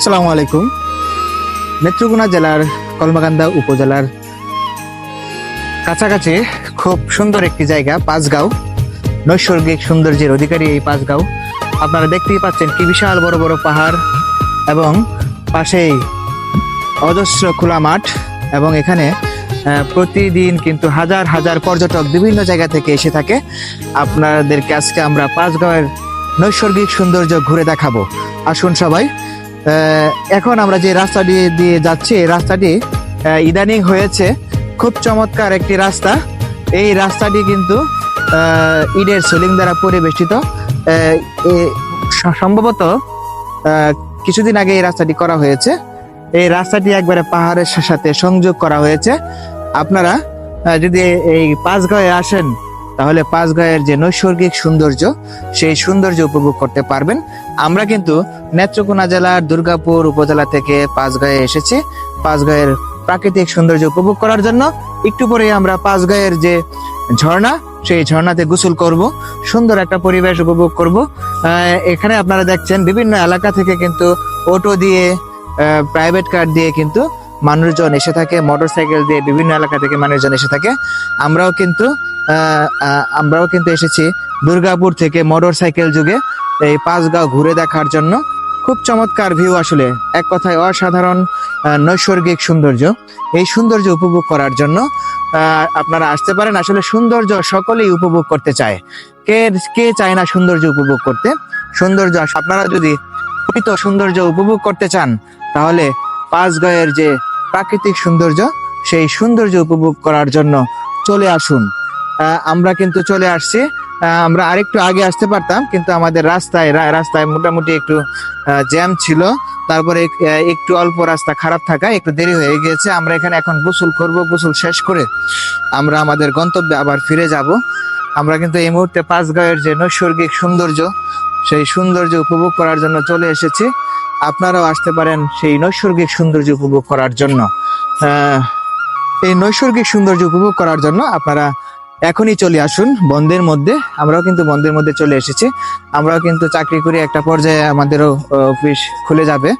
আসসালামু আলাইকুম। নেত্রকোনা জেলার কলমাকান্দা উপজেলার কাছাকাছি খুব সুন্দর একটি জায়গা, পাঁচগাঁও। নৈসর্গিক সৌন্দর্যের অধিকারী এই পাঁচগাঁও। আপনারা দেখতেই পাচ্ছেন কি বিশাল বড় বড় পাহাড় এবং পাশেই অজস্র খোলা মাঠ এবং এখানে প্রতিদিন কিন্তু হাজার হাজার পর্যটক বিভিন্ন জায়গা থেকে এসে থাকে। আপনাদেরকে আজকে আমরা পাঁচগাঁওয়ের নৈসর্গিক সৌন্দর্য ঘুরে দেখাবো। আসুন সবাই এখন আমরা যে রাস্তা দিয়ে দিয়ে যাচ্ছি, এই রাস্তাটি ইদানিং হয়েছে। খুব চমৎকার একটি রাস্তা। এই রাস্তাটি কিন্তু ইটের সোলিং দ্বারা পরিবেষ্টিত। সম্ভবত কিছুদিন আগে এই রাস্তাটি করা হয়েছে। এই রাস্তাটি একবারে পাহাড়ের সাথে সংযোগ করা হয়েছে। আপনারা যদি এই পাঁচগাঁয়ে আসেন তাহলে পাঁচ পাঁচগাঁয়ের যে নৈসর্গিক সৌন্দর্য, সেই সৌন্দর্য উপভোগ করতে পারবেন। আমরা কিন্তু নেত্রকোনা জেলার দুর্গাপুর উপজেলা থেকে পাঁচগাঁয়ে এসেছি। পাঁচগাঁয়ের প্রাকৃতিক সৌন্দর্য উপভোগ করার জন্য একটু পরে আমরা পাঁচ পাঁচগাঁয়ের যে ঝর্ণা, সেই ঝর্ণাতে গোসল করব। সুন্দর একটা পরিবেশ উপভোগ করব। এখানে আপনারা দেখছেন বিভিন্ন এলাকা থেকে কিন্তু অটো দিয়ে প্রাইভেট কার দিয়ে কিন্তু মানুষজন এসে থাকে মোটরসাইকেল দিয়ে বিভিন্ন এলাকা থেকে মানুষজন এসে থাকে। আমরাও কিন্তু আমরাও কিন্তু এসেছি দুর্গাপুর থেকে মোটরসাইকেল যুগে এই পাঁচগাঁও ঘুরে দেখার জন্য। খুব চমৎকার ভিউ আসলে। এক কথায় অসাধারণ নৈসর্গিক সৌন্দর্য। এই সৌন্দর্য উপভোগ করার জন্য আপনারা আসতে পারেন। আসলে সৌন্দর্য সকলেই উপভোগ করতে চায়। কে কে চায় না সৌন্দর্য উপভোগ করতে? সৌন্দর্য আপনারা যদি প্রকৃত সৌন্দর্য উপভোগ করতে চান, তাহলে পাঁচগাঁয়ের যে প্রাকৃতিক সৌন্দর্য, সেই সৌন্দর্য উপভোগ করার জন্য চলে আসুন। আমরা কিন্তু চলে আসছি। আমরা আরেকটু আগে আসতে পারতাম, কিন্তু আমাদের রাস্তায় রাস্তায় মোটামুটি একটু জ্যাম ছিল। তারপরে একটু অল্প রাস্তা খারাপ থাকায় একটু দেরি হয়ে গিয়েছে। আমরা এখানে এখন গোসল করব, গোসল শেষ করে আমরা আমাদের গন্তব্যে আবার ফিরে যাব। আমরা কিন্তু এই মুহূর্তে পাঁচগাঁয়ের যে নৈসর্গিক সৌন্দর্য, সেই সৌন্দর্য উপভোগ করার জন্য চলে এসেছি। আপনারাও আসতে পারেন সেই নৈসর্গিক সৌন্দর্য উপভোগ করার জন্য। এই নৈসর্গিক সৌন্দর্য উপভোগ করার জন্য আপনারা এখনই চলে আসুন বন্ধের মধ্যে। আমরাও কিন্তু বন্ধের মধ্যে চলে এসেছি। আমরাও কিন্তু চাকরি করি একটা পর্যায়ে আমাদেরও অফিস খুলে যাবে।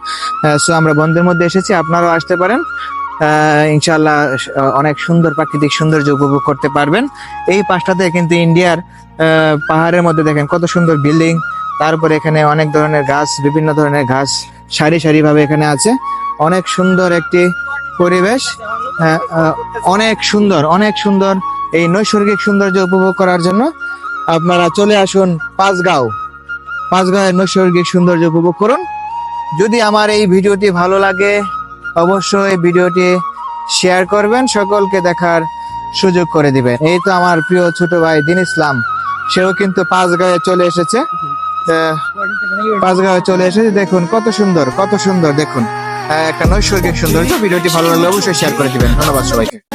সো আমরা বন্ধের মধ্যে এসেছি, আপনারাও আসতে পারেন। ইনশাল্লাহ অনেক সুন্দর প্রাকৃতিক সৌন্দর্য উপভোগ করতে পারবেন। এই পাশটাতে কিন্তু ইন্ডিয়ার পাহাড়ের মধ্যে দেখেন কত সুন্দর বিল্ডিং। তারপরে এখানে অনেক ধরনের গাছ বিভিন্ন ধরনের ঘাস সারি সারি ভাবে এখানে আছে। অনেক সুন্দর একটি পরিবেশ। আহ, অনেক সুন্দর অনেক সুন্দর এই নৈসর্গিক সৌন্দর্য উপভোগ করার জন্য আপনারা চলে আসুন পাঁচগাঁও। পাঁচগাঁয়ের নৈসর্গিক সৌন্দর্য উপভোগ করুন। যদি আমার এই ভিডিওটি ভালো লাগে অবশ্যই ভিডিওটি শেয়ার করবেন সকলকে দেখার সুযোগ করে দিবেন। এই তো আমার প্রিয় ছোট ভাই দিন ইসলাম সেও কিন্তু পাঁচগাঁয়ে চলে এসেছে। আহ, চলে এসেছে। দেখুন কত সুন্দর কত সুন্দর দেখুন। একটা নৈসর্গিক সৌন্দর্য। ভিডিওটি ভালো লাগলে অবশ্যই শেয়ার করে দিবেন। ধন্যবাদ সবাইকে।